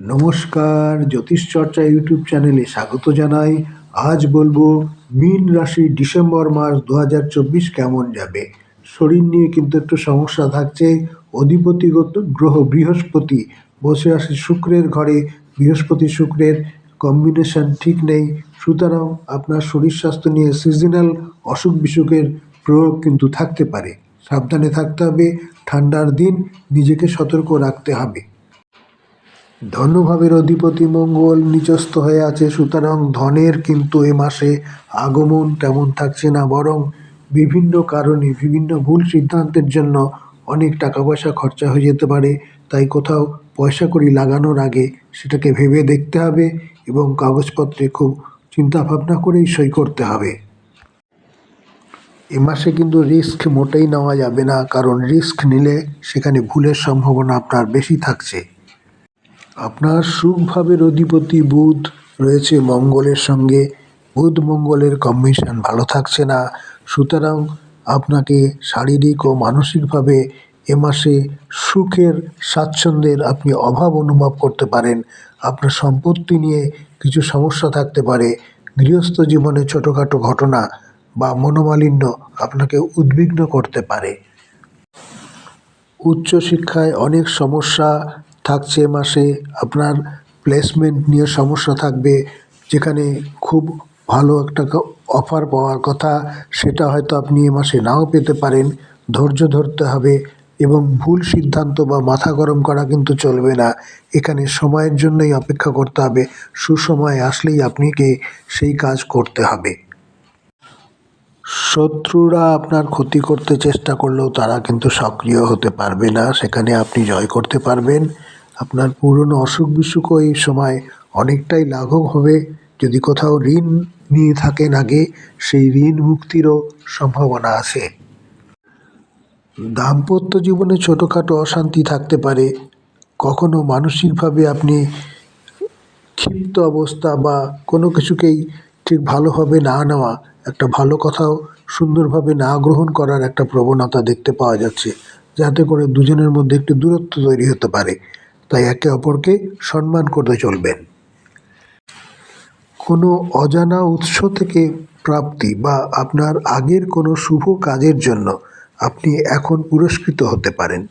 নমস্কার জ্যোতিষচর্চা ইউটিউব চ্যানেলে স্বাগত জানাই। আজ বলব, মীন রাশি ডিসেম্বর মাস দু হাজার চব্বিশ কেমন যাবে? শরীর নিয়ে কিন্তু একটু সমস্যা থাকছে। অধিপতিগত গ্রহ বৃহস্পতি, বসে আছে শুক্রের ঘরে। বৃহস্পতি শুক্রের কম্বিনেশন ঠিক নেই। সুতরাং আপনার শরীর স্বাস্থ্য নিয়ে সিজনাল অসুখ বিসুখের প্রয়োগ কিন্তু থাকতে পারে। সাবধানে থাকতে হবে। ঠান্ডার দিন নিজেকে সতর্ক রাখতে হবে। ধনভাবের অধিপতি মঙ্গল নিচস্থ হয়ে আছে, সুতরাং ধনের কিন্তু এ মাসে আগমন তেমন থাকছে না, বরং বিভিন্ন কারণে, বিভিন্ন ভুল সিদ্ধান্তের জন্য অনেক টাকা পয়সা খরচা হয়ে যেতে পারে, তাই কোথাও পয়সা কড়ি লাগানোর আগে সেটাকে ভেবে দেখতে হবে এবং কাগজপত্রে খুব চিন্তা ভাবনা করেই সই করতে হবে। এ মাসে কিন্তু রিস্ক মোটেই নেওয়া যাবে না, কারণ রিস্ক নিলে সেখানে ভুলের সম্ভাবনা আপনার বেশি থাকছে। আপনার সুখভাবের অধিপতি বুধ রয়েছে মঙ্গলের সঙ্গে। বুধ মঙ্গলের কম্বিনেশন ভালো থাকছে না। সুতরাং আপনাকে শারীরিক ও মানসিকভাবে এ মাসে সুখের স্বাচ্ছন্দ্যের আপনি অভাব অনুভব করতে পারেন। আপনার সম্পত্তি নিয়ে কিছু সমস্যা থাকতে পারে। গৃহস্থ জীবনে ছোটোখাটো ঘটনা বা মনোমালিন্য আপনাকে উদ্বিগ্ন করতে পারে। উচ্চশিক্ষায় অনেক সমস্যা থাকছে মাসে আপনার প্লেসমেন্ট নিয়ে সমস্যা থাকবে, যেখানে খুব ভালো একটা অফার পাওয়ার কথা, সেটা হয়তো আপনি এ মাসে নাও পেতে পারেন। ধৈর্য ধরতে হবে এবং ভুল সিদ্ধান্ত বা মাথা গরম করা কিন্তু চলবে না। এখানে সময়ের জন্যই অপেক্ষা করতে হবে। সুসময় আসলেই আপনাকে সেই কাজ করতে হবে। শত্রুরা আপনার ক্ষতি করতে চেষ্টা করলেও তারা কিন্তু সক্রিয় হতে পারবে না। সেখানে আপনি জয় করতে পারবেন। আপনার পুরনো অসুখ বিসুখও এই সময় অনেকটাই লাঘব হবে। যদি কোথাও ঋণ নিয়ে থাকেন আগে, সেই ঋণ মুক্তিরও সম্ভাবনা আছে। দাম্পত্য জীবনে ছোটোখাটো অশান্তি থাকতে পারে। কখনো মানসিকভাবে আপনি ক্ষিপ্ত অবস্থা বা কোনো কিছুকেই ঠিক ভালোভাবে না নেওয়া একটা ভালো কথাও সুন্দরভাবে না গ্রহণ করার একটা প্রবণতা দেখতে পাওয়া যাচ্ছে। যাতে করে দুজনের মধ্যে একটু দূরত্ব তৈরি হতে পারে। তাই একে অপরকে সম্মান করতে চলবেন। কোনো অজানা উৎস থেকে প্রাপ্তি বা আপনার আগের কোনো শুভ কাজের জন্য আপনি এখন পুরস্কৃত হতে পারেন।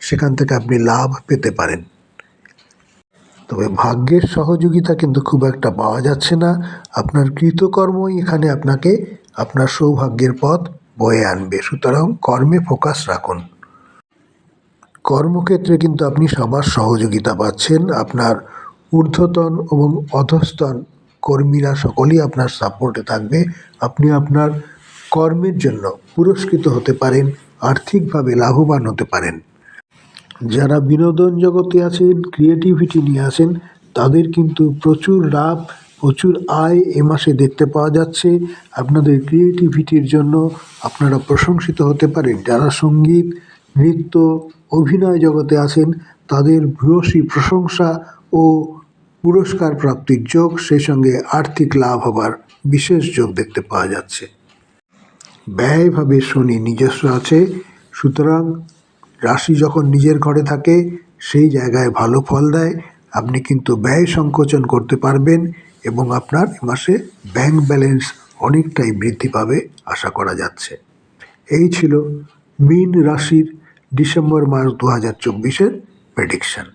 সেখান থেকে আপনি লাভ পেতে পারেন। তবে ভাগ্যের সহযোগিতা কিন্তু খুব একটা পাওয়া যাচ্ছে না। আপনার কৃতকর্মই এখানে আপনাকে আপনার সৌভাগ্যের পথ বয়ে আনবে। সুতরাং কর্মে ফোকাস রাখুন। কর্মক্ষেত্রে কিন্তু আপনি সবার সহযোগিতা পাচ্ছেন। আপনার ঊর্ধ্বতন এবং অধস্তন কর্মীরা সকলেই আপনার সাপোর্টে থাকবে। আপনি আপনার কর্মের জন্য পুরস্কৃত হতে পারেন, আর্থিকভাবে লাভবান হতে পারেন। যারা বিনোদন জগতে আছেন, ক্রিয়েটিভিটি নিয়ে আছেন, তাদের কিন্তু প্রচুর লাভ, প্রচুর আয় এ মাসে দেখতে পাওয়া যাচ্ছে। আপনাদের ক্রিয়েটিভিটির জন্য আপনারা প্রশংসিত হতে পারেন। যারা সংগীত নৃত্য, অভিনয় জগতে আছেন তাদের ভূয়সী প্রশংসা ও পুরস্কার প্রাপ্তির যোগ সেই সঙ্গে আর্থিক লাভ হবার বিশেষ যোগ দেখতে পাওয়া যাচ্ছে। ব্যয়ভাবে শনি নিজস্ব আছে, সুতরাং রাশি যখন নিজের ঘরে থাকে, সেই জায়গায় ভালো ফল দেয়। আপনি কিন্তু ব্যয় সংকোচন করতে পারবেন এবং আপনার মাসে ব্যাংক ব্যালেন্স অনেকটাই বৃদ্ধি পাবে, আশা করা যাচ্ছে। এই ছিল মীন রাশির ডিসেম্বর মাস দু হাজার চব্বিশের প্রেডিকশান